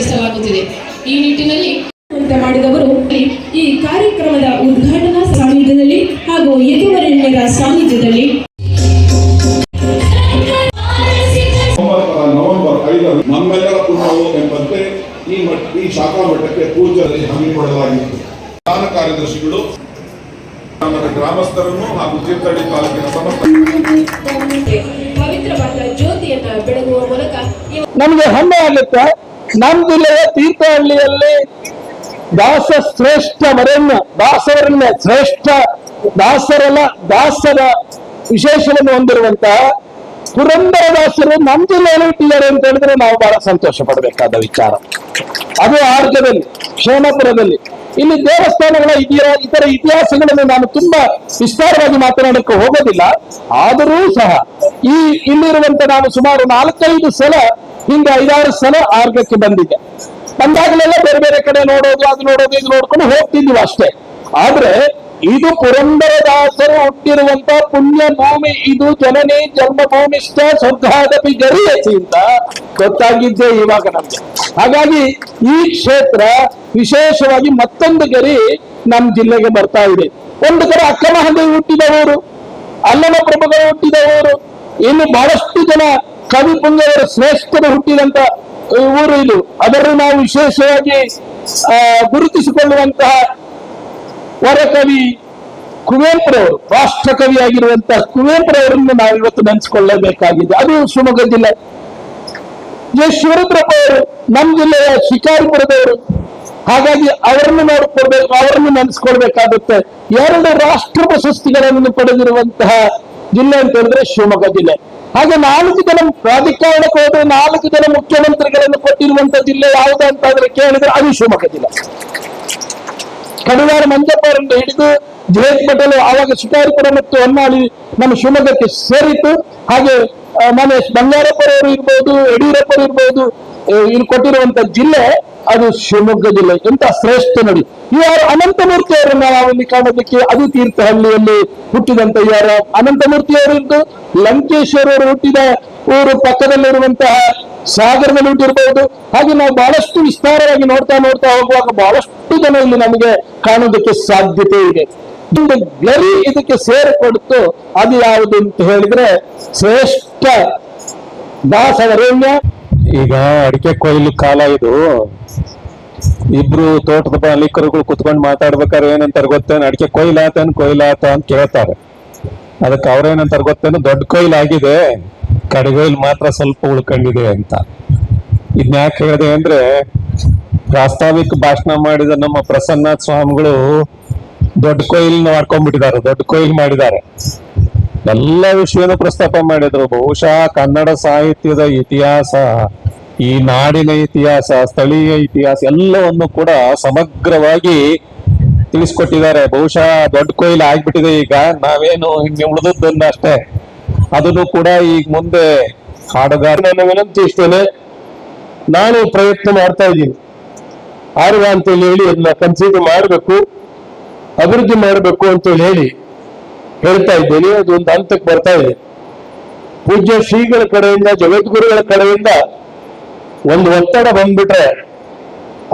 ಸೇವೆಯನ್ನು ಒದಗಿಸಲಾಗುತ್ತಿದೆ ಈ ನಿಟ್ಟಿನಲ್ಲಿ ಮಾಡಿದವರು ಈ ಕಾರ್ಯಕ್ರಮದ ಉದ್ಘಾಟನಾ ಸಾನ್ನಿಧ್ಯದಲ್ಲಿ ಹಾಗೂ ಯದುವರಣ್ಯರ ಸಾನ್ನಿಧ್ಯದಲ್ಲಿ ನವೆಂಬರ್ ನವೆಂಬರ್ ನಮ್ಮೆಲ್ಲರ ಪುಣ್ಯವು ಎಂಬಂತೆ ಈ ಈ ಶಾಖಾ ಮಠಕ್ಕೆ ಪೂಜೆಯಲ್ಲಿ ಹಮ್ಮಿಕೊಳ್ಳಲಾಗಿತ್ತು ಪ್ರಧಾನ ಕಾರ್ಯದರ್ಶಿಗಳು ಗ್ರಾಮದ ಗ್ರಾಮಸ್ಥರನ್ನು ಹಾಗೂ ತೀರ್ಥಹಳ್ಳಿ ತಾಲೂಕಿನ ಸಮಸ್ತ ಪವಿತ್ರವಾದ ಜ್ಯೋತಿಯನ್ನ ಬೆಳಗುವ ಮೂಲಕ ನಮಗೆ ಹೆಮ್ಮೆ ಆಗುತ್ತೆ ನಮ್ಮ ಜಿಲ್ಲೆಯ ತೀರ್ಥಹಳ್ಳಿಯಲ್ಲಿ ದಾಸ ಶ್ರೇಷ್ಠ ಮರನ್ನ ದಾಸವರಣ್ಯ ಶ್ರೇಷ್ಠ ದಾಸರಲ್ಲ, ದಾಸರ ವಿಶೇಷವನ್ನು ಹೊಂದಿರುವಂತಹ ಪುರಂದರದಾಸರು ನಮ್ಮ ಜಿಲ್ಲೆಯಲ್ಲಿ ಇಟ್ಟಿದ್ದಾರೆ ಅಂತ ಹೇಳಿದ್ರೆ ನಾವು ಬಹಳ ಸಂತೋಷ ಪಡಬೇಕಾದ ವಿಚಾರ. ಅದು ಆರ್ಗದಲ್ಲಿ ಕ್ಷೇಮಪುರದಲ್ಲಿ. ಇಲ್ಲಿ ದೇವಸ್ಥಾನಗಳ ಇತರ ಇತಿಹಾಸಗಳನ್ನು ನಾನು ತುಂಬಾ ವಿಸ್ತಾರವಾಗಿ ಮಾತನಾಡಕ್ಕೆ ಹೋಗೋದಿಲ್ಲ. ಆದರೂ ಸಹ ಈ ಇಲ್ಲಿರುವಂತ ನಾನು ಸುಮಾರು ನಾಲ್ಕೈದು ಸಲ, ಹಿಂದೆ ಐದಾರು ಸಲ ಆರ್ಗಕ್ಕೆ ಬಂದಿದ್ದೆ. ಬಂದಾಗಲೆಲ್ಲ ಬೇರೆ ಬೇರೆ ಕಡೆ ನೋಡೋದು, ಅದು ನೋಡೋದು, ಇದು ನೋಡ್ಕೊಂಡು ಹೋಗ್ತಿದ್ವಿ ಅಷ್ಟೇ. ಆದ್ರೆ ಇದು ಪುರಂದರದಾಸರು ಹುಟ್ಟಿರುವಂತ ಪುಣ್ಯ ಭೂಮಿ ಇದು ಜನನಿ ಜನ್ಮಭೂಮಿಷ್ಠ ಸ್ವರ್ಗಾದಪಿ ಗರಿಯಸಿ ಅಂತ ಗೊತ್ತಾಗಿದ್ದೆ ಇವಾಗ ನಮ್ಗೆ. ಹಾಗಾಗಿ ಈ ಕ್ಷೇತ್ರ ವಿಶೇಷವಾಗಿ ಮತ್ತೊಂದು ಗರಿ ನಮ್ಮ ಜಿಲ್ಲೆಗೆ ಬರ್ತಾ ಇದೆ. ಒಂದು ಕಡೆ ಅಕ್ಕ ಮಹಾದೇವಿ ಹುಟ್ಟಿದವರು ಅಲ್ಲಮ ಪ್ರಭುಗಳು ಹುಟ್ಟಿದವರು ಇನ್ನು ಬಹಳಷ್ಟು ಜನ ಕವಿ ಪುಂಗವರ ಶ್ರೇಷ್ಠರು ಹುಟ್ಟಿದಂತ ಊರು ಇದು. ಅದನ್ನು ನಾವು ವಿಶೇಷವಾಗಿ ಗುರುತಿಸಿಕೊಳ್ಳುವಂತಹ ವರಕವಿ ಕುವೆಂಪುರವರು ರಾಷ್ಟ್ರ ಕವಿಯಾಗಿರುವಂತಹ ಕುವೆಂಪುರವರನ್ನು ನಾವು ಇವತ್ತು ನೆನೆಸಿಕೊಳ್ಳಬೇಕಾಗಿದೆ. ಅದು ಶಿವಮೊಗ್ಗ ಜಿಲ್ಲೆ. ಎ ಶಿವರುದ್ರಪ್ಪ ಅವರು, ನಮ್ಮ ಜಿಲ್ಲೆಯ ಶಿಕಾರಿಪುರದವರು. ಹಾಗಾಗಿ ಅವರನ್ನು ನೋಡ್ಕೊಳ್ಬೇಕು, ಅವರನ್ನು ನೆನೆಸ್ಕೊಳ್ಬೇಕಾಗುತ್ತೆ. ಎರಡು ರಾಷ್ಟ್ರ ಪ್ರಶಸ್ತಿಗಳನ್ನು ಪಡೆದಿರುವಂತಹ ಜಿಲ್ಲೆ ಅಂತ ಹೇಳಿದ್ರೆ ಶಿವಮೊಗ್ಗ ಜಿಲ್ಲೆ. ಹಾಗೆ ನಾಲ್ಕು ಜನ ಪ್ರಾಧಿಕಾರಕ್ಕೆ ಹೋದ್ರೆ ನಾಲ್ಕು ಜನ ಮುಖ್ಯಮಂತ್ರಿಗಳನ್ನು ಕೊಟ್ಟಿರುವಂತಹ ಜಿಲ್ಲೆ ಯಾವುದು ಅಂತ ಆದ್ರೆ ಕೇಳಿದ್ರೆ ಅದು ಶಿವಮೊಗ್ಗ ಜಿಲ್ಲೆ. ಕಡಿವಾರ ಮಂಜಪ್ಪರಿಂದ ಹಿಡಿದು ಜಯಂತ್ ಪಟೇಲ್ ಆವಾಗ ಶಿಕಾರಿಪುರ ಮತ್ತು ಹೊನ್ನಾಳಿ ನಮ್ಮ ಶಿವಮೊಗ್ಗಕ್ಕೆ ಸೇರಿತ್ತು. ಹಾಗೆ ಮನೆ ಬಂಗಾರಪ್ಪರವರು ಇರ್ಬೋದು, ಯಡಿಯೂರಪ್ಪರು ಇರ್ಬೋದು ಇಲ್ಲಿ ಕೊಟ್ಟಿರುವಂತ ಜಿಲ್ಲೆ ಅದು ಶಿವಮೊಗ್ಗ ಜಿಲ್ಲೆ. ಎಂತ ಶ್ರೇಷ್ಠ ನೋಡಿ. ಇವರು ನಾವು ಇಲ್ಲಿ ಕಾಣೋದಕ್ಕೆ ಅದು ತೀರ್ಥಹಳ್ಳಿಯಲ್ಲಿ ಹುಟ್ಟಿದಂತ ಇವರು ಅನಂತಮೂರ್ತಿ ಅವರು ಇದ್ದು ಲಂಕೇಶ್ವರ ಅವರು ಹುಟ್ಟಿದ ಊರು ಪಕ್ಕದಲ್ಲಿರುವಂತಹ ಸಾಗರದಲ್ಲಿ ಹುಟ್ಟಿರ್ಬಹುದು ಹಾಗೆ ನಾವು ಬಹಳಷ್ಟು ವಿಸ್ತಾರವಾಗಿ ನೋಡ್ತಾ ನೋಡ್ತಾ ಹೋಗುವಾಗ ಬಹಳಷ್ಟು ಜನ ಇಲ್ಲಿ ನಮಗೆ ಕಾಣೋದಕ್ಕೆ ಸಾಧ್ಯತೆ ಇದೆ. ಒಂದು ಗರಿ ಇದಕ್ಕೆ ಸೇರಿಕೊಡ್ತು ಅದು ಯಾವುದು ಅಂತ ಹೇಳಿದ್ರೆ ಶ್ರೇಷ್ಠ ದಾಸವರೇಣ್ಯ ಈಗ ಅಡಿಕೆ ಕೊಯ್ಲು ಕಾಲ ಇದು. ಇಬ್ರು ತೋಟದ ಮಾಲೀಕರುಗಳು ಕುತ್ಕೊಂಡು ಮಾತಾಡ್ಬೇಕಾದ್ರೆ ಏನಂತಾರೆ ಗೊತ್ತೇನು? ಅಡಿಕೆ ಕೊಯ್ಲಾತನ್ ಕೊಯ್ಲಾತ ಅಂತ ಕೇಳ್ತಾರೆ. ಅದಕ್ಕೆ ಅವ್ರೇನಂತಾರೆ ಗೊತ್ತೇನು? ದೊಡ್ಡ ಕೊಯ್ಲು ಆಗಿದೆ. ಕಡೆಗೊಯ್ಲು ಮಾತ್ರ ಸ್ವಲ್ಪ ಉಳ್ಕೊಂಡಿದೆ ಅಂತ. ಇದನ್ನ ಯಾಕೆ ಹೇಳಿದೆ ಅಂದ್ರೆ, ಪ್ರಾಸ್ತಾವಿಕ ಭಾಷಣ ಮಾಡಿದ ನಮ್ಮ ಪ್ರಸನ್ನಾಥ್ ಸ್ವಾಮಿಗಳು ದೊಡ್ಡ ಕೊಯ್ಲು ಮಾಡ್ಕೊಂಡ್ಬಿಟ್ಟಿದ್ದಾರೆ, ದೊಡ್ಡ ಕೊಯ್ಲು ಮಾಡಿದ್ದಾರೆ. ಎಲ್ಲ ವಿಷಯನೂ ಪ್ರಸ್ತಾಪ ಮಾಡಿದ್ರು. ಬಹುಶಃ ಕನ್ನಡ ಸಾಹಿತ್ಯದ ಇತಿಹಾಸ, ಈ ನಾಡಿನ ಇತಿಹಾಸ, ಸ್ಥಳೀಯ ಇತಿಹಾಸ ಎಲ್ಲವನ್ನು ಕೂಡ ಸಮಗ್ರವಾಗಿ ತಿಳಿಸ್ಕೊಟ್ಟಿದ್ದಾರೆ. ಬಹುಶಃ ದೊಡ್ಡ ಕೊಯ್ಲು ಆಗ್ಬಿಟ್ಟಿದೆ ಈಗ. ನಾವೇನು ಹಿಂಗೆ ಉಳಿದದ್ದನ್ನ ಅಷ್ಟೇ. ಅದನ್ನು ಕೂಡ ಈಗ ಮುಂದೆ ಹಾಡುಗಾರ ವಿನಂತಿ ವಿನಂತಿಸ್ತೇನೆ ನಾನು ಪ್ರಯತ್ನ ಮಾಡ್ತಾ ಇದ್ದೀನಿ. ಆರ್ಗ ಅಂತೇಳಿ ಹೇಳಿ ಅದನ್ನ ಕನ್ಸಿಡರ್ ಮಾಡಬೇಕು. ಅಭಿವೃದ್ಧಿ ಮಾಡಬೇಕು ಅಂತೇಳಿ ಹೇಳಿ ಹೇಳ್ತಾ ಇದ್ದೇನೆ. ಅದು ಒಂದು ಹಂತಕ್ಕೆ ಬರ್ತಾ ಇದೆ. ಪೂಜ್ಯ ಶ್ರೀಗಳ ಕಡೆಯಿಂದ, ಜಗದ್ಗುರುಗಳ ಕಡೆಯಿಂದ ಒಂದು ಒತ್ತಡ ಬಂದ್ಬಿಟ್ರೆ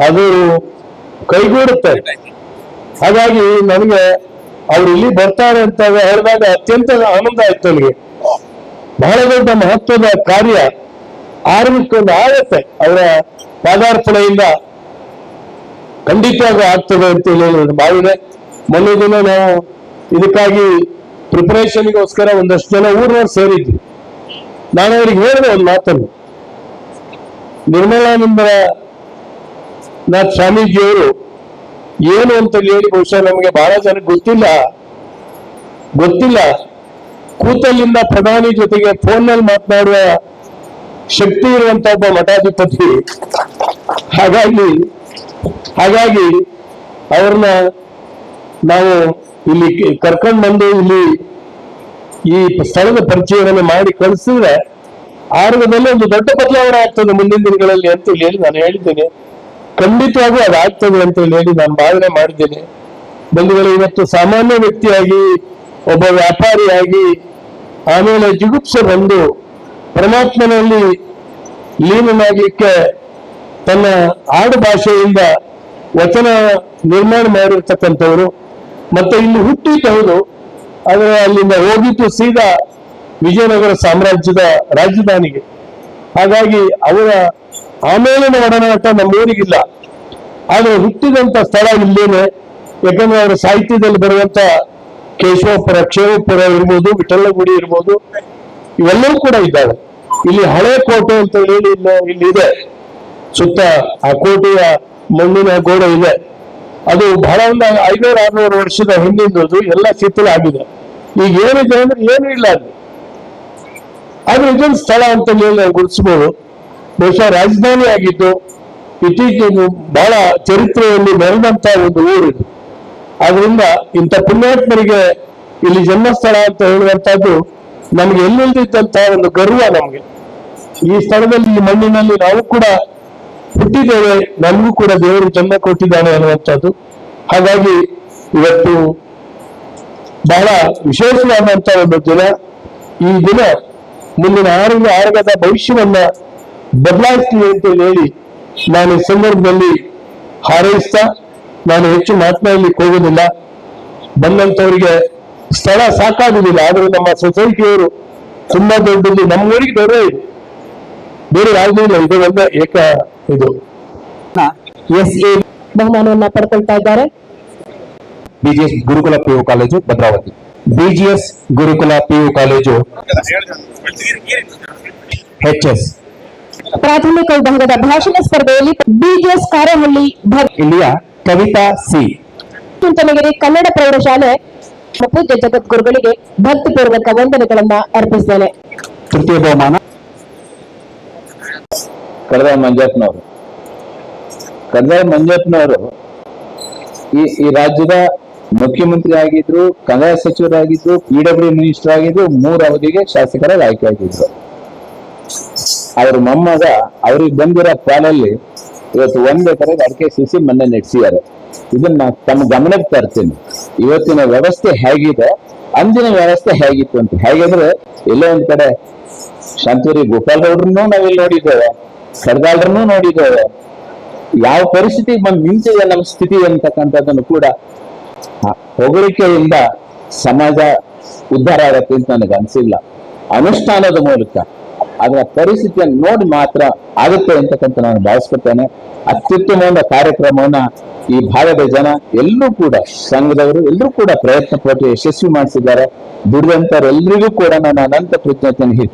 ಅದು ಕೈಗೂಡುತ್ತೆ. ಹಾಗಾಗಿ ನನಗೆ ಅವ್ರು ಇಲ್ಲಿ ಬರ್ತಾರೆ ಅಂತ ಹೇಳಿದಾಗ ಅತ್ಯಂತ ಆನಂದ ಆಯ್ತು ನನಗೆ. ಬಹಳ ದೊಡ್ಡ ಮಹತ್ವದ ಕಾರ್ಯ, ಆರಂಭಿಕೊಂಡು ಆಗತ್ತೆ ಅವರ ಪಾದಾರ್ಪಣೆಯಿಂದ ಖಂಡಿತವಾಗಿ ಆಗ್ತದೆ ಅಂತ ಹೇಳಿ ಭಾವಿದೆ ಮೊನ್ನೆ ದಿನ ನಾವು ಇದಕ್ಕಾಗಿ ಪ್ರಿಪರೇಷನ್ಗೋಸ್ಕರ ಒಂದಷ್ಟು ಜನ ಊರಿನವ್ರು ಸೇರಿದ್ವಿ. ನಾನು ಅವ್ರಿಗೆ ಹೇಳಿದೆ ಒಂದು ಮಾತನ್ನು. ನಿರ್ಮಲಾನಂದ ನಾಥ್ ಸ್ವಾಮೀಜಿಯವರು ಏನು ಅಂತ ಹೇಳಿ ಬಹುಶಃ ನಮಗೆ ಬಹಳ ಜನ ಗೊತ್ತಿಲ್ಲ. ಗೊತ್ತಿಲ್ಲ. ಕೂತಲ್ಲಿಂದ ಪ್ರಧಾನಿ ಜೊತೆಗೆ ಫೋನ್ನಲ್ಲಿ ಮಾತನಾಡುವ ಶಕ್ತಿ ಇರುವಂತ ಒಬ್ಬ ಮಠಾಧಿಪತಿ. ಹಾಗಾಗಿ ಹಾಗಾಗಿ ಅವ್ರನ್ನ ನಾವು ಇಲ್ಲಿ ಕರ್ಕೊಂಡು ಬಂದು ಇಲ್ಲಿ ಈ ಸ್ಥಳದ ಪರಿಚಯವನ್ನು ಮಾಡಿ ಕಳಿಸಿದ್ರೆ ಆರೋಗ್ಯದಲ್ಲಿ ಒಂದು ದೊಡ್ಡ ಬದಲಾವಣೆ ಆಗ್ತದೆ ಮುಂದಿನ ದಿನಗಳಲ್ಲಿ ಅಂತ ಹೇಳಿ ನಾನು ಹೇಳಿದ್ದೇನೆ. ಖಂಡಿತವಾಗೂ ಅದಾಗ್ತದೆ ಅಂತ ಹೇಳಿ ನಾನು ಭಾವನೆ ಮಾಡಿದ್ದೇನೆ. ಬಂಧುಗಳು, ಇವತ್ತು ಸಾಮಾನ್ಯ ವ್ಯಕ್ತಿಯಾಗಿ, ಒಬ್ಬ ವ್ಯಾಪಾರಿಯಾಗಿ ಆಮೇಲೆ ಜಿಗುಪ್ಸೆ ಬಂದು ಪರಮಾತ್ಮನಲ್ಲಿ ಲೀನನಾಗಲಿಕ್ಕೆ ತನ್ನ ಆಡು ಭಾಷೆಯಿಂದ ವಚನ ನಿರ್ಮಾಣ ಮಾಡಿರ್ತಕ್ಕಂಥವರು. ಮತ್ತೆ ಇಲ್ಲಿ ಹುಟ್ಟಿದ್ದು ಹೌದು. ಆದರೆ ಅಲ್ಲಿಂದ ಹೋಗಿದ್ದು ಸೀದಾ ವಿಜಯನಗರ ಸಾಮ್ರಾಜ್ಯದ ರಾಜಧಾನಿಗೆ. ಹಾಗಾಗಿ ಅವರ ಆಮೇಲಿನ ಒಡನಾಟ ನಮ್ಮೂರಿಗಿಲ್ಲ. ಆದ್ರೆ ಹುಟ್ಟಿದಂತ ಸ್ಥಳ ಇಲ್ಲೇನೆ, ಯಾಕಂದ್ರೆ ಅವರ ಸಾಹಿತ್ಯದಲ್ಲಿ ಬರುವಂತ ಕೇಶವಪುರ, ಕ್ಷೇಮಪುರ ಇರ್ಬೋದು, ವಿಠಲಗುಡಿ ಇರ್ಬೋದು, ಇವೆಲ್ಲವೂ ಕೂಡ ಇದ್ದಾವೆ. ಇಲ್ಲಿ ಹಳೆ ಕೋಟೆ ಅಂತ ಹೇಳಿ ಇಲ್ಲ ಇದೆ ಸುತ್ತ ಆ ಕೋಟೆಯ ಮಣ್ಣಿನ ಗೋಡೆ ಇದೆ. ಅದು ಬಹಳ ಒಂದು ಐನೂರು ಆರ್ನೂರು ವರ್ಷದ ಹಿಂದಿಂದದು ಎಲ್ಲ ಶಿಥಿಲ ಆಗಿದೆ. ಈಗ ಏನಿದೆ ಅಂದ್ರೆ ಏನೂ ಇಲ್ಲ ಅದು ಆದ್ರೆ ಇದೊಂದು ಸ್ಥಳ ಅಂತ ಹೇಳಿ ನಾವು ಗುರುತಿಸಬಹುದು ಬಹುಶಃ ರಾಜಧಾನಿ ಆಗಿದ್ದು ಇತ್ತೀಚೆಗೆ ಬಹಳ ಚರಿತ್ರೆಯಲ್ಲಿ ಮೆರೆದಂತ ಒಂದು ಊರು ಇದು ಆದ್ರಿಂದ ಇಂಥ ಪುಣ್ಯಾತ್ಮರಿಗೆ ಇಲ್ಲಿ ಜನ್ಮಸ್ಥಳ ಅಂತ ಹೇಳುವಂತಹದ್ದು ನಮ್ಗೆ ಎಲ್ಲಿಲ್ದಿದ್ದಂತಹ ಒಂದು ಗರ್ವ ನಮ್ಗೆ. ಈ ಸ್ಥಳದಲ್ಲಿ ಈ ಮಣ್ಣಿನಲ್ಲಿ ನಾವು ಕೂಡ ಹುಟ್ಟಿದ್ದೇವೆ, ನಮಗೂ ಕೂಡ ದೇವರು ಜನ್ಮ ಕೊಟ್ಟಿದ್ದಾನೆ ಅನ್ನುವಂಥದ್ದು. ಹಾಗಾಗಿ ಇವತ್ತು ಬಹಳ ವಿಶೇಷವಾದಂತಹ ಒಂದು ದಿನ. ಈ ದಿನ ಮುಂದಿನ ಆರೋಗ್ಯ ಆರೋಗ್ಯದ ಭವಿಷ್ಯವನ್ನ ಬದಲಾಯಿಸ್ತೀವಿ ಅಂತ ಹೇಳಿ ನಾನು ಈ ಸಂದರ್ಭದಲ್ಲಿ ಹಾರೈಸ್ತಾ ನಾನು ಹೆಚ್ಚು ಮಾತನಾಡಲಿಕ್ಕೆ ಹೋಗೋದಿಲ್ಲ. ಬಂದಂತವರಿಗೆ ಸ್ಥಳ ಸಾಕಾಗುದಿಲ್ಲ ಆದ್ರೆ ನಮ್ಮ ಸೊಸೈಟಿಯವರು ತುಂಬಾ ದೊಡ್ಡದು. ನಮ್ಮೂರಿಗೆ ದೊರೆ ಬೇರೆ ಯಾವುದೂ ಇಲ್ಲ. ಇದು ಒಂದೇ ಏಕ ಇದು. ಎಸ್ ಎ ಬಹುಮಾನವನ್ನ ಪಡ್ಕೊಳ್ತಾ ಇದ್ದಾರೆ. BGS Gurukula PU college Bhadravati. BGS Gurukula PU college. H S. ಪ್ರಾಥಮಿಕ ವಿಭಾಗದ ಭಾಷಣ ಸ್ಪರ್ಧೆಯಲ್ಲಿ ಬಿಜಿಎಸ್ ಕಾರಹಳ್ಳಿ ಇಲ್ಲಿಯ ಕವಿತಾ ಸಿ. ಚುಂಚನಗಿರಿ ಕನ್ನಡ ಪ್ರೌಢಶಾಲೆ ಪೂಜ್ಯ ಜಗದ್ಗುರುಗಳಿಗೆ ಭಕ್ತಿಪೂರ್ವಕ ವಂದನೆಗಳನ್ನ ಅರ್ಪಿಸ್ತೇನೆ. ತೃತೀಯ ಬಹುಮಾನ. ಕಡದ ಮಂಜಪ್ಪನವರು ಕಡದ ಮಂಜಪ್ಪನವರು ಈ ಈ ರಾಜ್ಯದ ಮುಖ್ಯಮಂತ್ರಿ ಆಗಿದ್ರು ಕಂದಾಯ ಸಚಿವರಾಗಿದ್ರು ಪಿಡಬ್ಲ್ಯೂ ಮಿನಿಸ್ಟರ್ ಆಗಿದ್ರು ಮೂರು ಅವಧಿಗೆ ಶಾಸಕರಾಗಿ ಆಯ್ಕೆ ಆಗಿದ್ರು ಅವ್ರ ಮೊಮ್ಮಗ ಅವ್ರಿಗೆ ಬಂದಿರೋ ಪಾಲಲ್ಲಿ ಇವತ್ತು ಒಂದ್ ಎಕರೆಗೆ ಅಡಿಕೆ ಸಿಸಿ ಮೊನ್ನೆ ನೆಡ್ಸಿದ್ದಾರೆ. ಇದನ್ನ ತಮ್ಮ ಗಮನಕ್ಕೆ ತರ್ತೀನಿ. ಇವತ್ತಿನ ವ್ಯವಸ್ಥೆ ಹೇಗಿದೆ? ಅಂದಿನ ವ್ಯವಸ್ಥೆ ಹೇಗಿತ್ತು ಅಂತ. ಹೇಗಿದ್ರೆ ಎಲ್ಲೋ ಒಂದ್ ಕಡೆ ಶಾಂತೂರಿ ಗೋಪಾಲ್ ಗೌಡ್ರನ್ನೂ ನಾವಿಲ್ಲಿ ನೋಡಿದ್ದೇವೆ, ಸರ್ದಾರ್ರನ್ನೂ ನೋಡಿದ್ದೇವೆ. ಯಾವ ಪರಿಸ್ಥಿತಿ ಬಂದು ನಿಂತಿದೆ ನಮ್ಮ ಸ್ಥಿತಿ ಅಂತಕ್ಕಂಥದ್ದನ್ನು ಕೂಡ ಹೊಗಳಿಕೆಯಿಂದ ಸಮಾಜ ಉದ್ಧಾರ ಆಗತ್ತೆ ಅಂತ ನನಗೆ ಅನಿಸಿಲ್ಲ. ಅನುಷ್ಠಾನದ ಮೂಲಕ. ಅದರ ಪರಿಸ್ಥಿತಿಯನ್ನು ನೋಡಿ ಮಾತ್ರ ಆಗುತ್ತೆ ಅಂತಕ್ಕಂಥ ನಾನು ಭಾವಿಸ್ಕೊತೇನೆ ಅತ್ಯುತ್ತಮವಾದ ಕಾರ್ಯಕ್ರಮವನ್ನ ಈ ಭಾಗದ ಜನ ಎಲ್ಲರೂ ಕೂಡ ಸಂಘದವರು ಎಲ್ಲರೂ ಕೂಡ ಪ್ರಯತ್ನ ಪಟ್ಟು ಯಶಸ್ವಿ ಮಾಡಿಸಿದ್ದಾರೆ. ದುಡಿದಂತವರೆಲ್ಲರಿಗೂ ಕೂಡ ನಾನು ಅನಂತ ಕೃತಜ್ಞತೆ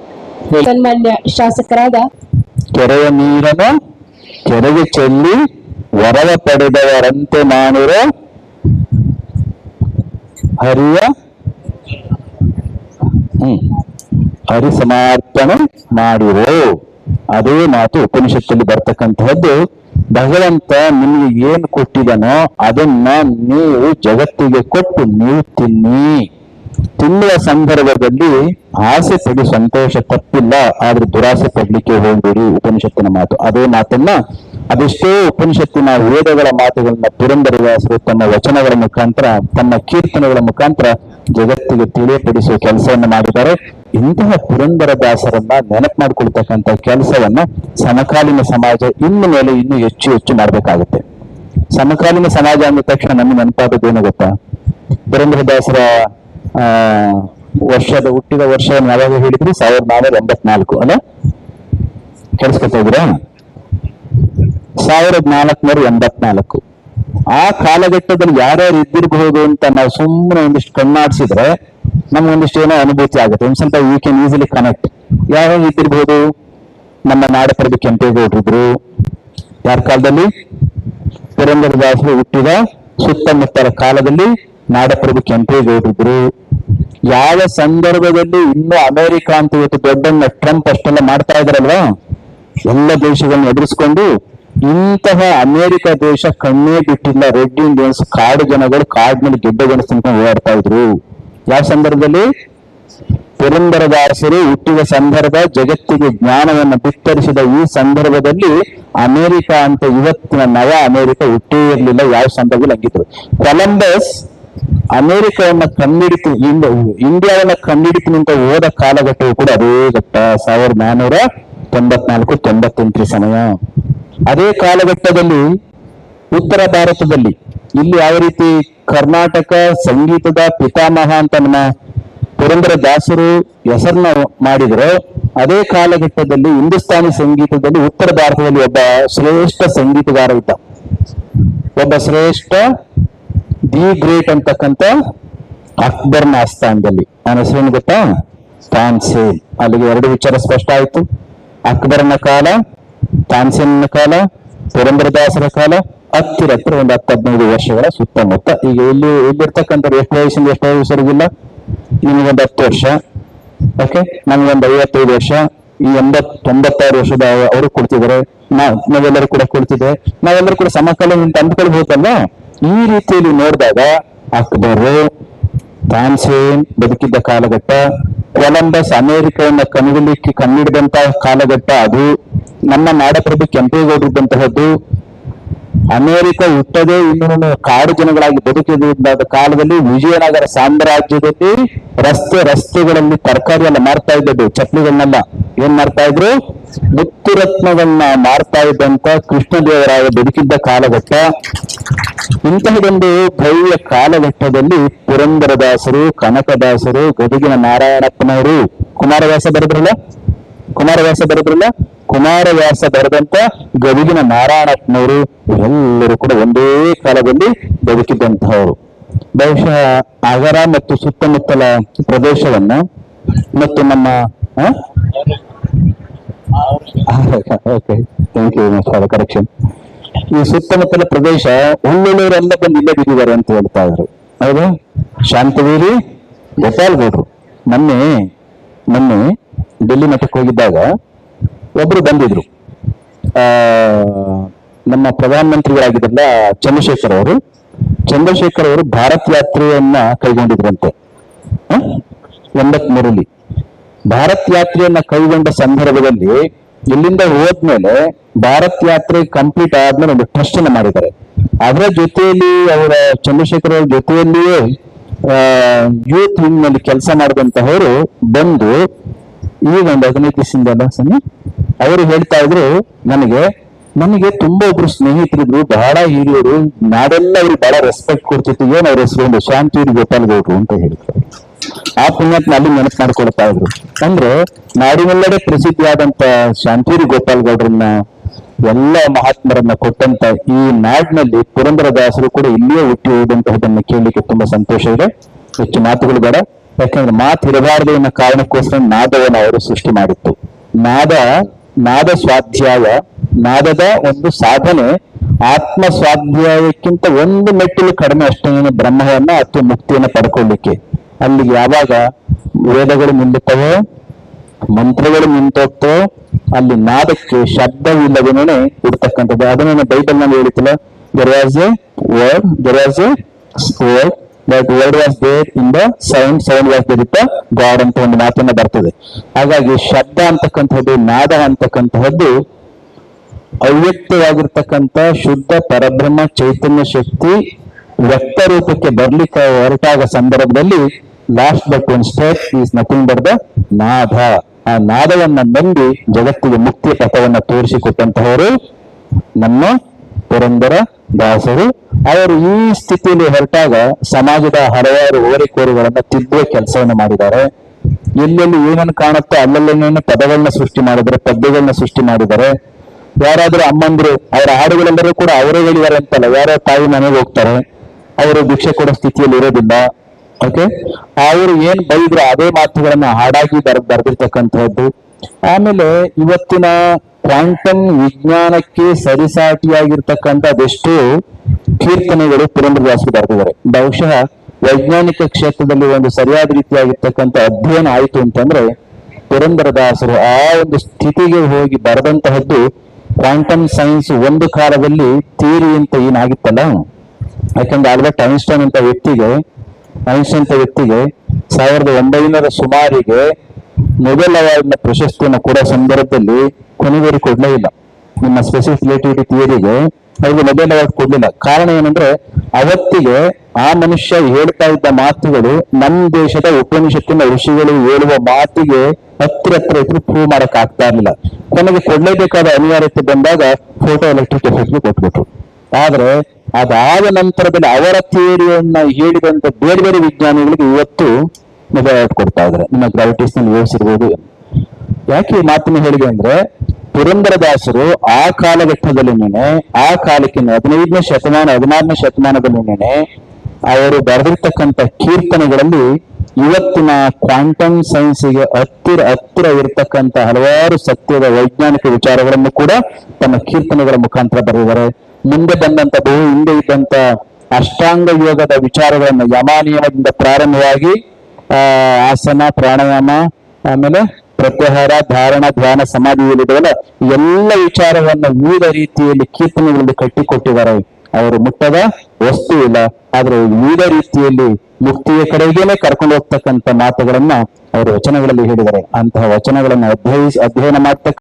ಸನ್ಮಾನ್ಯ ಶಾಸಕರಾದ ಕೆರೆಯ ನೀರನ್ನು ಕೆರೆಗೆ ಚೆಲ್ಲಿ ವರವ ಪಡೆದವರಂತೆ ಮಾಡಿರ ಹರಿಯ. ಹ್ಮ್. ಹರಿ ಮಾಡಿರು ಮಾಡಿರೋ ಅದೇ ಮಾತು ಉಪನಿಷತ್ತಲ್ಲಿ ಬರ್ತಕ್ಕಂತಹದ್ದು. ಭಗವಂತ ನಿಮಗೆ ಏನು ಕೊಟ್ಟಿದನೋ ಅದನ್ನ ನೀವು ಜಗತ್ತಿಗೆ ಕೊಟ್ಟು ನೀವು ತಿನ್ನಿ. ತಿನ್ನುವ ಸಂದರ್ಭದಲ್ಲಿ ಆಸೆ ಪಡಿ ಸಂತೋಷ ತಪ್ಪಿಲ್ಲ, ಆದ್ರೆ ದುರಾಸೆ ಪಡ್ಲಿಕ್ಕೆ ಹೋಗ್ಬೇಡಿ ಉಪನಿಷತ್ತಿನ ಮಾತು. ಅದೇ ಮಾತನ್ನ ಅದೆಷ್ಟೋ ಉಪನಿಷತ್ತಿನ ವೇದಗಳ ಮಾತುಗಳನ್ನ ಪುರಂದರದಾಸರು ತಮ್ಮ ವಚನಗಳ ಮುಖಾಂತರ, ತಮ್ಮ ಕೀರ್ತನೆಗಳ ಮುಖಾಂತರ ಜಗತ್ತಿಗೆ ತಿಳಿಯಪಡಿಸುವ ಕೆಲಸವನ್ನು ಮಾಡಿದ್ದಾರೆ. ಇಂತಹ ಪುರಂದರದಾಸರನ್ನ ನೆನಪು ಮಾಡ್ಕೊಳ್ತಕ್ಕಂಥ ಕೆಲಸವನ್ನ ಸಮಕಾಲೀನ ಸಮಾಜ ಇನ್ನು ಮೇಲೆ ಇನ್ನು ಹೆಚ್ಚು ಹೆಚ್ಚು ಮಾಡ್ಬೇಕಾಗುತ್ತೆ. ಸಮಕಾಲೀನ ಸಮಾಜ ಅಂದ ತಕ್ಷಣ ನಮ್ಗೆ ನೆನಪಾದದ್ದು ಏನು ಗೊತ್ತಾ? ಪುರಂದರದಾಸರ ಆ, ವರ್ಷದ ಹುಟ್ಟಿದ ವರ್ಷವನ್ನು ಯಾವಾಗ ಹೇಳಿದ್ರು? ಸಾವಿರದ ನಾನೂರ ಎಂಬತ್ನಾಲ್ಕು ಅಲ್ಲ? ಕೇಳಿಸ್ಕೊತಾ ಸಾವಿರದ ನಾಲ್ಕುನೂರ ಎಂಬತ್ನಾಲ್ಕು. ಆ ಕಾಲಘಟ್ಟದಲ್ಲಿ ಯಾರ್ಯಾರು ಇದ್ದಿರಬಹುದು ಅಂತ ನಾವು ಸುಮ್ಮನೆ ಒಂದಿಷ್ಟು ಕಣ್ಣಾಡಿಸಿದ್ರೆ ನಮ್ಗೆ ಒಂದಿಷ್ಟು ಏನೋ ಅನುಭೂತಿ ಆಗುತ್ತೆ. ಒಂದ್ ಸ್ವಲ್ಪ ಯು ಕ್ಯಾನ್ ಈಸಿಲಿ ಕನೆಕ್ಟ್ ಯಾರ್ಯಾರು ಇದ್ದಿರಬಹುದು ನಮ್ಮ ನಾಡಪ್ರಭು ಕೆಂಪೇಗೌಡರಿದ್ರು ಯಾರ ಕಾಲದಲ್ಲಿ? ಪುರಂದರದಾಸರು ಹುಟ್ಟಿದ ಸುತ್ತಮುತ್ತಲ ಕಾಲದಲ್ಲಿ ನಾಡಪ್ರಭು ಕೆಂಪೇಗೌಡರಿದ್ರು ಯಾವ ಸಂದರ್ಭದಲ್ಲಿ ಇನ್ನು ಅಮೆರಿಕ ಅಂತ ಇವತ್ತು ದೊಡ್ಡ ಟ್ರಂಪ್ ಅಷ್ಟೆಲ್ಲ ಮಾಡ್ತಾ ಇದಾರಲ್ವಾ ಎಲ್ಲ ದೇಶಗಳನ್ನ ಎದುರಿಸ್ಕೊಂಡು ಇಂತಹ ಅಮೆರಿಕ ದೇಶ ಕಣ್ಣೇ ಬಿಟ್ಟಿಲ್ಲ. ರೆಡ್ ಇಂಡಿಯನ್ಸ್ ಕಾಡು ಜನಗಳು ಕಾಡಿನಲ್ಲಿ ಗೆಡ್ಡೆ ಗೆಣಸ್ಕೊಂಡು ಓಡಾಡ್ತಾ ಇದ್ರು. ಯಾವ ಸಂದರ್ಭದಲ್ಲಿ? ಪುರಂದರದಾಸರು ಹುಟ್ಟಿದ ಸಂದರ್ಭ, ಜಗತ್ತಿಗೆ ಜ್ಞಾನವನ್ನು ಬಿತ್ತರಿಸಿದ ಈ ಸಂದರ್ಭದಲ್ಲಿ ಅಮೆರಿಕ ಅಂತ ಇವತ್ತಿನ ನವ ಅಮೆರಿಕ ಹುಟ್ಟೇ ಇರಲಿಲ್ಲ, ಯಾವ ಸಂದರ್ಭದಲ್ಲಿ ಹಂಗಿದ್ರು ಕೊಲಂಬಸ್ ಅಮೆರಿಕವನ್ನ ಕಂಡಿಡಿತು ಇಂಡ- ಇಂಡಿಯಾವನ್ನ ಕಂಡಿಡಿತಿನಿಂದ ಹೋದ ಕಾಲಘಟ್ಟವು ಕೂಡ ಅದೇ ಘಟ್ಟ, ಸಾವಿರದ ನಾನೂರ ತೊಂಬತ್ನಾಲ್ಕು ತೊಂಬತ್ತೆಂಟು ಸಮಯ. ಅದೇ ಕಾಲಘಟ್ಟದಲ್ಲಿ ಉತ್ತರ ಭಾರತದಲ್ಲಿ ಇಲ್ಲಿ ಯಾವ ರೀತಿ ಕರ್ನಾಟಕ ಸಂಗೀತದ ಪಿತಾಮಹ ಅಂತ ನಮ್ಮ ಪುರಂದರ ದಾಸರು ಹೆಸರನ್ನ ಮಾಡಿದ್ರು, ಅದೇ ಕಾಲಘಟ್ಟದಲ್ಲಿ ಹಿಂದೂಸ್ತಾನಿ ಸಂಗೀತದಲ್ಲಿ ಉತ್ತರ ಭಾರತದಲ್ಲಿ ಒಬ್ಬ ಶ್ರೇಷ್ಠ ಸಂಗೀತಗಾರ ಇದ್ದ. ಒಬ್ಬ ಶ್ರೇಷ್ಠ, ದಿ ಗ್ರೇಟ್ ಅಂತಕ್ಕಂಥ ಅಕ್ಬರ್ನ ಆಸ್ಥಾನದಲ್ಲಿ ನನ್ನ ಹೆಸರೇನು ಗೊತ್ತಾ? ತಾನ್ಸೇನ್. ಅಲ್ಲಿಗೆ ಎರಡು ವಿಚಾರ ಸ್ಪಷ್ಟ ಆಯಿತು. ಅಕ್ಬರ್ನ ಕಾಲ, ತಾನ್ಸೇನ್ನ ಕಾಲ ಪುರಂದರದಾಸರ ಕಾಲ ಹತ್ತಿರ ಹತ್ತಿರ ಒಂದು ಹತ್ತು ಹದಿನೈದು ವರ್ಷಗಳ ಸುತ್ತಮುತ್ತ. ಈಗ ಇಲ್ಲಿ ಇಲ್ಲಿರ್ತಕ್ಕಂಥ ಎಷ್ಟು ವಯಸ್ಸಿಂದ ಎಷ್ಟು ವಯಸ್ಸರಿಗಿಲ್ಲ ನಿಮಗೊಂದು ಹತ್ತು ವರ್ಷ. ಓಕೆ ನಮಗೊಂದು ಐವತ್ತೈದು ವರ್ಷ. ಈ ಎಂಬತ್ ತೊಂಬತ್ತಾರು ವರ್ಷದ ಅವರು ಕೊಡ್ತಿದ್ದಾರೆ. ನಾವೆಲ್ಲರೂ ಕೂಡ ಕೊಡ್ತಿದ್ದೆ. ನಾವೆಲ್ಲರೂ ಕೂಡ ಸಮಕಾಲೀನ ಅಂತ ಅಂದ್ಕೊಳ್ಬಹುದಲ್ಲ ಈ ರೀತಿಯಲ್ಲಿ ನೋಡಿದಾಗ ಅಕ್ಬರ್ ತಾನ್ಸೇನ್ ಬದುಕಿದ್ದ ಕಾಲಘಟ್ಟ. ಕೊಲಂಬಸ್ ಅಮೆರಿಕವನ್ನ ಕಣ್ಣಿಡಲಿಕ್ಕೆ ಕಣ್ಣಿಡಿದಂತಹ ಕಾಲಘಟ್ಟ ಅದು. ನಮ್ಮ ನಾಡಪ್ರಭು ಕೆಂಪೇಗೌಡರಿದ್ದಂತಹದ್ದು. ಅಮೆರಿಕ ಹುಟ್ಟದೆ ಇನ್ನೂ ಕಾಡು ಜನಗಳಾಗಿ ಬದುಕಿದ ಕಾಲದಲ್ಲಿ ವಿಜಯನಗರ ಸಾಮ್ರಾಜ್ಯದಲ್ಲಿ ರಸ್ತೆ ರಸ್ತೆಗಳಲ್ಲಿ ತರಕಾರಿ ಎಲ್ಲ ಮಾರ್ತಾ ಇದ್ದದ್ದು. ಚಪ್ಪಲಿಗಳನ್ನೆಲ್ಲ ಏನ್ ಮಾಡ್ತಾ ಇದ್ರು? ಮುತ್ತು ರತ್ನಗಳನ್ನ ಮಾರ್ತಾ ಇದ್ದಂತ ಕೃಷ್ಣದೇವರಾಯ ಬದುಕಿದ್ದ ಕಾಲಘಟ್ಟ. ಇಂತಹದೊಂದು ಭವ್ಯ ಕಾಲಘಟ್ಟದಲ್ಲಿ ಪುರಂದರದಾಸರು, ಕನಕದಾಸರು, ಗದುಗಿನ ನಾರಾಯಣಪ್ಪನವರು. ಕುಮಾರವ್ಯಾಸ ಬರೆದ್ರಲ್ಲ? ಕುಮಾರವ್ಯಾಸ ಬರೆದ್ರಲ್ಲ? ಕುಮಾರವ್ಯಾಸ ಬರೆದಂತ ಗದುಗಿನ ನಾರಾಯಣಪ್ಪನವರು ಎಲ್ಲರೂ ಕೂಡ ಒಂದೇ ಕಾಲದಲ್ಲಿ ಬದುಕಿದ್ದಂತಹವರು. ಬಹುಶಃ ಆಗರ ಮತ್ತು ಸುತ್ತಮುತ್ತಲ ಪ್ರದೇಶವನ್ನ ಮತ್ತು ನಮ್ಮ okay thank you for correction ಈ ಸುತ್ತಮುತ್ತಲ ಪ್ರದೇಶ ಒಳ್ಳೊಳ್ಳೆಯವರೆಲ್ಲ ಬಂದು ಇಲ್ಲೇ ಬಿದ್ದಿದ್ದಾರೆ ಅಂತ ಹೇಳ್ತಾ ಇದ್ರು. ಹೌದು? ಶಾಂತವೀರಿ, ಗೋಪಾಲ್ಗೌಡ್ರು. ಮೊನ್ನೆ ಮೊನ್ನೆ ಡೆಲ್ಲಿ ಮಠಕ್ಕೆ ಹೋಗಿದ್ದಾಗ ಒಬ್ರು ಬಂದಿದ್ರು. ನಮ್ಮ ಪ್ರಧಾನಮಂತ್ರಿಗಳಾಗಿದ್ರಲ್ಲ ಚಂದ್ರಶೇಖರ್ ಅವರು. ಚಂದ್ರಶೇಖರ್ ಅವರು ಭಾರತ್ ಯಾತ್ರೆಯನ್ನ ಕೈಗೊಂಡಿದ್ರಂತೆ? ಎಂಬತ್ಮೂರಲ್ಲಿ ಭಾರತ್ ಯಾತ್ರೆಯನ್ನ ಕೈಗೊಂಡ ಸಂದರ್ಭದಲ್ಲಿ ಇಲ್ಲಿಂದ ಹೋದ್ಮೇಲೆ ಭಾರತ್ ಯಾತ್ರೆ ಕಂಪ್ಲೀಟ್ ಆದ್ಮೇಲೆ ಒಂದು ಟ್ರಸ್ಟ್ ಅನ್ನ ಮಾಡಿದ್ದಾರೆ. ಅದರ ಜೊತೆಯಲ್ಲಿ ಅವರ ಚಂದ್ರಶೇಖರ್ ಅವರ ಜೊತೆಯಲ್ಲಿಯೇ ಯೂತ್ ವಿಂಗ್ನಲ್ಲಿ ಕೆಲಸ ಮಾಡಿದಂತಹವರು ಬಂದು ಈಗ ಒಂದು ಹದಿನೈದು ದಿವಸದಿಂದ ಸನಿ ಅವರು ಹೇಳ್ತಾ ಇದ್ರು, ನನಗೆ ನನಗೆ ತುಂಬಾ ಒಬ್ರು ಸ್ನೇಹಿತರಿದ್ರು, ಬಹಳ ಹಿರಿಯರು ನಾಡೆಲ್ಲ ಅವ್ರಿಗೆ ಬಹಳ ರೆಸ್ಪೆಕ್ಟ್ ಕೊಡ್ತಿತ್ತು, ಏನ್ ಅವ್ರ ಹೆಸರು, ಒಂದು ಶಾಂತಿಯೂರಿ ಗೋಪಾಲ್ ಗೌಡ್ರು ಅಂತ ಹೇಳ್ತಾರೆ ಆ ಪುಣ್ಯತ್ನ ಅಲ್ಲಿ ನೆನಪು ಮಾಡ್ಕೊಳ್ತಾ ಇದ್ರು. ಅಂದ್ರೆ, ನಾಡಿನೆಲ್ಲೆಡೆ ಪ್ರಸಿದ್ಧಿಯಾದಂತ ಶಾಂತಿಯೂರಿ ಗೋಪಾಲ್ ಗೌಡ್ರನ್ನ ಎಲ್ಲ ಮಹಾತ್ಮರನ್ನ ಕೊಟ್ಟಂತ ಈ ನಾಡಿನಲ್ಲಿ ಪುರಂದರದಾಸರು ಕೂಡ ಇಲ್ಲಿಯೇ ಹುಟ್ಟಿ ಹೋದಂತಹದನ್ನ ಕೇಳಲಿಕ್ಕೆ ತುಂಬಾ ಸಂತೋಷ ಇದೆ. ಹೆಚ್ಚು ಮಾತುಗಳು ಬೇಡ. ಯಾಕಂದ್ರೆ ಮಾತು ಇರಬಾರದು ಅನ್ನೋ ಕಾರಣಕ್ಕೋಸ್ಕರ ನಾದವನ್ನು ಅವರು ಸೃಷ್ಟಿ ಮಾಡಿತ್ತು. ನಾದ ನಾದ ಸ್ವಾಧ್ಯಾಯ, ನಾದದ ಒಂದು ಸಾಧನೆ ಆತ್ಮ ಸ್ವಾಧ್ಯಾಯಕ್ಕಿಂತ ಒಂದು ಮೆಟ್ಟಿಲು ಕಡಿಮೆ ಅಷ್ಟೇನೇ ಬ್ರಹ್ಮವನ್ನ ಅಥವಾ ಮುಕ್ತಿಯನ್ನು ಪಡ್ಕೊಳ್ಳಿಕ್ಕೆ. ಅಲ್ಲಿ ಯಾವಾಗ ವೇದಗಳು ನಿಲ್ಲುತ್ತವೋ ಮಂತ್ರಗಳು ನಿಂತೋಗ್ತೋ ಅಲ್ಲಿ ನಾದಕ್ಕೆ ಶಬ್ದವಿಲ್ಲದೇನೆ ಇರ್ತಕ್ಕಂಥದ್ದು ಅದನ್ನ ಬೈಬಲ್ನಲ್ಲಿ ಹೇಳ್ತಿಲ್ಲ there a word there word that word was there in the sound sound was there ಇತ್ತ ಗಾಡ್ ಅಂತ ಒಂದು ಮಾತನ್ನ ಬರ್ತದೆ. ಹಾಗಾಗಿ ಶಬ್ದ ಅಂತಕ್ಕಂಥದ್ದು, ನಾದ ಅಂತಕ್ಕಂತಹದ್ದು ಅವ್ಯಕ್ತವಾಗಿರ್ತಕ್ಕಂಥ ಶುದ್ಧ ಪರಬ್ರಹ್ಮ ಚೈತನ್ಯ ಶಕ್ತಿ ವ್ಯಕ್ತ ರೂಪಕ್ಕೆ ಬರ್ಲಿಕ್ಕೆ ಹೊರಟಾಗ ಸಂದರ್ಭದಲ್ಲಿ last but one step is nothing but the ನಾದ ಆ ನಾದವನ್ನ ನಂಬಿ ಜಗತ್ತಿಗೆ ಮುಕ್ತಿಯ ಪಥವನ್ನ ತೋರಿಸಿಕೊಟ್ಟಂತಹವರು ನಮ್ಮ ಪುರಂದರ ದಾಸರು, ಅವರು ಈ ಸ್ಥಿತಿಯಲ್ಲಿ ಹೊರಟಾಗ ಸಮಾಜದ ಹಲವಾರು ಓರೆಕೋರೆಗಳನ್ನ ತಿದ್ದುವ ಕೆಲಸವನ್ನು ಮಾಡಿದ್ದಾರೆ. ಎಲ್ಲೆಲ್ಲಿ ಏನನ್ನು ಕಾಣುತ್ತೋ ಅಲ್ಲಲ್ಲೇನು ಪದಗಳನ್ನ ಸೃಷ್ಟಿ ಮಾಡಿದರೆ ಪದ್ಯಗಳನ್ನ ಸೃಷ್ಟಿ ಮಾಡಿದ್ದಾರೆ. ಯಾರಾದ್ರೂ ಅಮ್ಮಂದ್ರು, ಅವರ ಹಾಡುಗಳೆಲ್ಲರೂ ಕೂಡ ಅವರೇ ಹೇಳಿದ್ದಾರೆ ಅಂತಲ್ಲ, ಯಾರೋ ತಾಯಿ ಮನೆಗೆ ಹೋಗ್ತಾರೆ, ಅವರು ಭಿಕ್ಷೆ ಕೊಡೋ ಸ್ಥಿತಿಯಲ್ಲಿ ಇರೋದಿಲ್ಲ. ಓಕೆ ಅವರು ಏನ್ ಬೈದ್ರು ಅದೇ ಮಾತುಗಳನ್ನ ಹಾಡಾಗಿ ಬರ್ ಬರ್ದಿರ್ತಕ್ಕಂಥದ್ದು ಆಮೇಲೆ ಇವತ್ತಿನ ಕ್ವಾಂಟಮ್ ವಿಜ್ಞಾನಕ್ಕೆ ಸರಿಸಾಟಿಯಾಗಿರ್ತಕ್ಕಂಥ ಅದೆಷ್ಟು ಕೀರ್ತನೆಗಳು ಪುರಂದ್ರದಾಸರು ಬರೆದಿದ್ದಾರೆ. ಬಹುಶಃ ವೈಜ್ಞಾನಿಕ ಕ್ಷೇತ್ರದಲ್ಲಿ ಒಂದು ಸರಿಯಾದ ರೀತಿಯಾಗಿರ್ತಕ್ಕಂಥ ಅಧ್ಯಯನ ಆಯಿತು ಅಂತಂದ್ರೆ ಪುರಂದರದಾಸರು ಆ ಒಂದು ಸ್ಥಿತಿಗೆ ಹೋಗಿ ಬರೆದಂತಹದ್ದು ಕ್ವಾಂಟಮ್ ಸೈನ್ಸ್ ಒಂದು ಕಾಲದಲ್ಲಿ ಥಿಯರಿ ಅಂತ ಏನಾಗಿತ್ತಲ್ಲ? ಯಾಕಂದ್ರೆ ಆಲ್ಬರ್ಟ್ ಐನ್ಸ್ಟೈನ್ ಅಂತ ವ್ಯಕ್ತಿಗೆ, ಐನ್ಸ್ಟೈನ್ ಅಂತ ವ್ಯಕ್ತಿಗೆ ಸಾವಿರದ ಒಂಬೈನೂರ ಸುಮಾರಿಗೆ ನೊಬೆಲ್ ಅವಾರ್ಡ್ನ ಪ್ರಶಸ್ತಿಯನ್ನು ಕೊಡೋ ಸಂದರ್ಭದಲ್ಲಿ ಕೊನೆಗೇರಿ ಕೊಡ್ಲೇ ಇಲ್ಲ. ನಿಮ್ಮ ಸ್ಪೆಸಿಫಿಕ್ ರಿಲೇಟಿವಿಟಿ ಥಿಯರಿಗೆ ಅವ್ರಿಗೆ ಮೊಬೈಲ್ ಅವಾರ್ಡ್ ಕೊಡ್ಲಿಲ್ಲ. ಕಾರಣ ಏನಂದ್ರೆ, ಅವತ್ತಿಗೆ ಆ ಮನುಷ್ಯ ಹೇಳ್ತಾ ಇದ್ದ ಮಾತುಗಳು ನಮ್ಮ ದೇಶದ ಉಪನಿಷತ್ತಿನ ಋಷಿಗಳು ಹೇಳುವ ಮಾತಿಗೆ ಹತ್ತಿರ ಹತ್ರ ಇದ್ರು ಪ್ರೂವ್ ಮಾಡಕ್ ಆಗ್ತಾ ಇರ್ಲಿಲ್ಲ. ಕೊನೆಗೆ ಕೊಡ್ಲೇಬೇಕಾದ ಅನಿವಾರ್ಯತೆ ಬಂದಾಗ ಫೋಟೋ ಎಲೆಕ್ಟ್ರಿಕ್ ಎಫೆಕ್ಟ್ ಕೊಟ್ಬಿಟ್ರು. ಆದ್ರೆ ಅದಾದ ನಂತರದಲ್ಲಿ ಅವರ ಥಿಯರಿಯನ್ನ ಹೇಳಿದಂತ ಬೇರೆ ಬೇರೆ ವಿಜ್ಞಾನಿಗಳಿಗೆ ಇವತ್ತು ಮೊಬೈಲ್ ಕೊಡ್ತಾ ಇದ್ದಾರೆ. ನಿಮ್ಮ ಗ್ರಾವಿಟೇಷನ್ ವೇವ್ಸ್ ಯಾಕೆ ಈ ಮಾತನ್ನು ಹೇಳಿದೆ ಅಂದ್ರೆ ಪುರಂದರದಾಸರು ಆ ಕಾಲಘಟ್ಟದಲ್ಲಿನೇ ಆ ಕಾಲಕ್ಕಿನ ಹದಿನೈದನೇ ಶತಮಾನ ಹದಿನಾರನೇ ಶತಮಾನದಲ್ಲಿನೇ ಅವರು ಬರೆದಿರ್ತಕ್ಕಂಥ ಕೀರ್ತನೆಗಳಲ್ಲಿ ಇವತ್ತಿನ ಕ್ವಾಂಟಮ್ ಸೈನ್ಸ್ಗೆ ಹತ್ತಿರ ಹತ್ತಿರ ಇರತಕ್ಕಂತ ಹಲವಾರು ಸತ್ಯದ ವೈಜ್ಞಾನಿಕ ವಿಚಾರಗಳನ್ನು ಕೂಡ ತಮ್ಮ ಕೀರ್ತನೆಗಳ ಮುಖಾಂತರ ಬರೆದಿದ್ದಾರೆ. ಮುಂದೆ ಬಂದಂತ ಬಹು ಹಿಂದೆ ಇದ್ದಂತ ಅಷ್ಟಾಂಗ ಯೋಗದ ವಿಚಾರಗಳನ್ನು ಯಮಾನಿಯಮದಿಂದ ಪ್ರಾರಂಭವಾಗಿ ಆ, ಆಸನ ಪ್ರಾಣಾಯಾಮ ಆಮೇಲೆ ಪ್ರತ್ಯಾಹಾರ, ಧಾರಣ, ಧ್ಯಾನ, ಸಮಾಧಿ ಎಲ್ಲ ವಿಚಾರವನ್ನ ವಿವಿಧ ರೀತಿಯಲ್ಲಿ ಕೀರ್ತನೆಗಳಲ್ಲಿ ಕಟ್ಟಿಕೊಟ್ಟಿದ್ದಾರೆ. ಅವರು ಮುಟ್ಟದ ವಸ್ತು ಇಲ್ಲ. ಆದ್ರೆ ವಿವಿಧ ರೀತಿಯಲ್ಲಿ ಮುಕ್ತಿಯ ಕಡೆಗೇನೆ ಕರ್ಕೊಂಡು ಹೋಗ್ತಕ್ಕಂಥ ಮಾತುಗಳನ್ನ ಅವರು ವಚನಗಳಲ್ಲಿ ಹೇಳಿದ್ದಾರೆ. ಅಂತಹ ವಚನಗಳನ್ನು ಅಧ್ಯಯ ಅಧ್ಯಯನ ಮಾಡ್ತಕ್ಕ